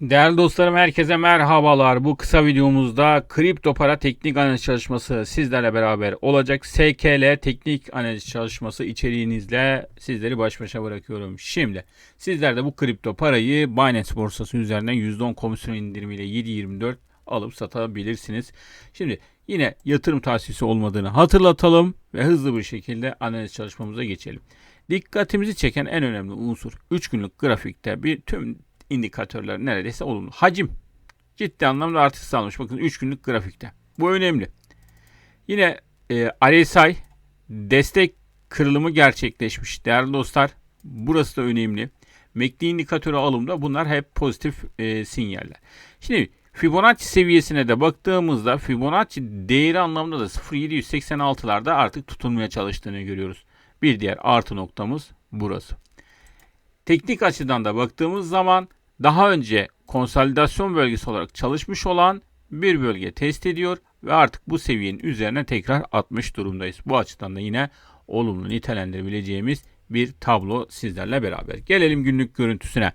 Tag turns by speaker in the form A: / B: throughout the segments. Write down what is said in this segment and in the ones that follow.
A: Değerli dostlarım herkese merhabalar. Bu kısa videomuzda kripto para teknik analiz çalışması sizlerle beraber olacak. SKL teknik analiz çalışması içeriğinizle sizleri baş başa bırakıyorum. Şimdi sizler de bu kripto parayı Binance borsası üzerinden %10 komisyon indirimiyle 7.24 alıp satabilirsiniz. Şimdi yine yatırım tavsiyesi olmadığını hatırlatalım ve hızlı bir şekilde analiz çalışmamıza geçelim. Dikkatimizi çeken en önemli unsur 3 günlük grafikte bir tüm indikatörler neredeyse olumlu. Hacim ciddi anlamda artış sağlamış. Bakın 3 günlük grafikte. Bu önemli. Yine e, RSI destek kırılımı gerçekleşmiş. Değerli dostlar burası da önemli. MACD indikatörü alımda bunlar hep pozitif e, sinyaller. Şimdi Fibonacci seviyesine de baktığımızda Fibonacci değeri anlamında da 0.786'larda artık tutunmaya çalıştığını görüyoruz. Bir diğer artı noktamız burası. Teknik açıdan da baktığımız zaman daha önce konsolidasyon bölgesi olarak çalışmış olan bir bölge test ediyor ve artık bu seviyenin üzerine tekrar atmış durumdayız. Bu açıdan da yine olumlu nitelendirebileceğimiz bir tablo sizlerle beraber. Gelelim günlük görüntüsüne.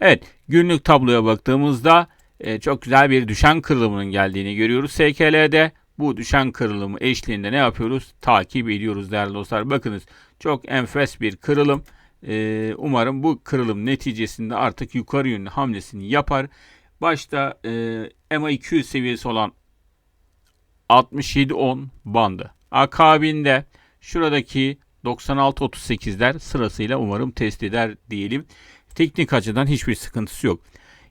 A: Evet günlük tabloya baktığımızda e, çok güzel bir düşen kırılımının geldiğini görüyoruz SKL'de. Bu düşen kırılımı eşliğinde ne yapıyoruz? Takip ediyoruz değerli dostlar. Bakınız çok enfes bir kırılım. Ee, umarım bu kırılım neticesinde artık yukarı yönlü hamlesini yapar. Başta e, MA200 seviyesi olan 67.10 bandı. Akabinde şuradaki 96.38'ler sırasıyla umarım test eder diyelim. Teknik açıdan hiçbir sıkıntısı yok.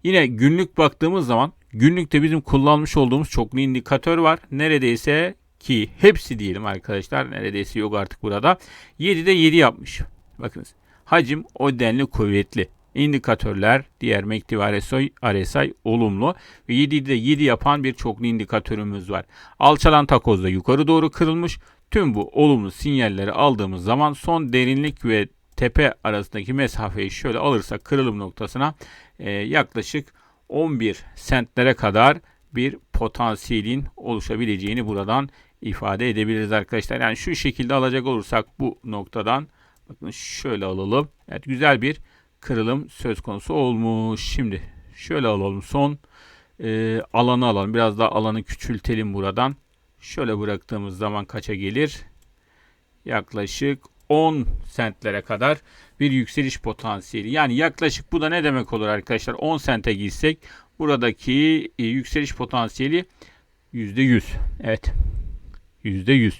A: Yine günlük baktığımız zaman günlükte bizim kullanmış olduğumuz çoklu indikatör var. Neredeyse ki hepsi diyelim arkadaşlar. Neredeyse yok artık burada. 7'de 7 yapmış. Bakınız. Hacim o denli kuvvetli. İndikatörler diğer ve RSI, RSI olumlu ve 7'de 7 yapan bir çoklu indikatörümüz var. Alçalan takoz da yukarı doğru kırılmış. Tüm bu olumlu sinyalleri aldığımız zaman son derinlik ve tepe arasındaki mesafeyi şöyle alırsak kırılım noktasına e, yaklaşık 11 sentlere kadar bir potansiyelin oluşabileceğini buradan ifade edebiliriz arkadaşlar. Yani şu şekilde alacak olursak bu noktadan bakın şöyle alalım. Evet güzel bir kırılım söz konusu olmuş. Şimdi şöyle alalım son e, alanı alalım. Biraz daha alanı küçültelim buradan. Şöyle bıraktığımız zaman kaça gelir? Yaklaşık 10 sentlere kadar bir yükseliş potansiyeli. Yani yaklaşık bu da ne demek olur arkadaşlar? 10 sente gitsek buradaki e, yükseliş potansiyeli %100. Evet. %100.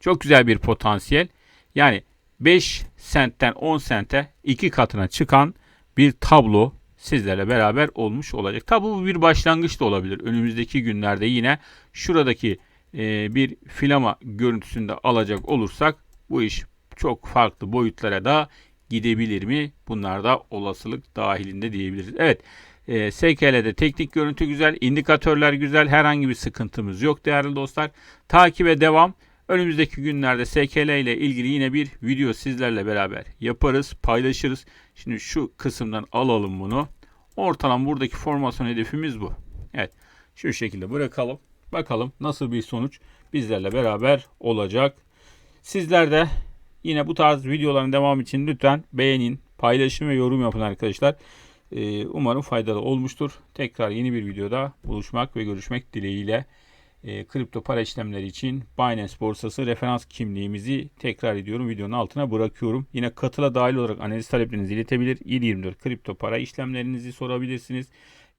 A: Çok güzel bir potansiyel. Yani 5 sentten 10 sente iki katına çıkan bir tablo sizlerle beraber olmuş olacak. Tabi bu bir başlangıç da olabilir. Önümüzdeki günlerde yine şuradaki e, bir filama görüntüsünde alacak olursak bu iş çok farklı boyutlara da gidebilir mi? Bunlar da olasılık dahilinde diyebiliriz. Evet. E, SKL'de teknik görüntü güzel, indikatörler güzel, herhangi bir sıkıntımız yok değerli dostlar. Takibe devam. Önümüzdeki günlerde SKL ile ilgili yine bir video sizlerle beraber yaparız, paylaşırız. Şimdi şu kısımdan alalım bunu. Ortalama buradaki formasyon hedefimiz bu. Evet. Şu şekilde bırakalım. Bakalım nasıl bir sonuç bizlerle beraber olacak. Sizler de yine bu tarz videoların devamı için lütfen beğenin, paylaşın ve yorum yapın arkadaşlar. Ee, umarım faydalı olmuştur. Tekrar yeni bir videoda buluşmak ve görüşmek dileğiyle e, kripto para işlemleri için Binance borsası referans kimliğimizi tekrar ediyorum videonun altına bırakıyorum. Yine katıla dahil olarak analiz taleplerinizi iletebilir. 724 kripto para işlemlerinizi sorabilirsiniz.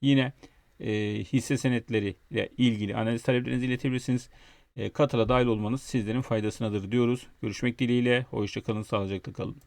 A: Yine e, hisse senetleri ile ilgili analiz taleplerinizi iletebilirsiniz. E, katıla dahil olmanız sizlerin faydasınadır diyoruz. Görüşmek dileğiyle. Hoşçakalın, sağlıcakla kalın.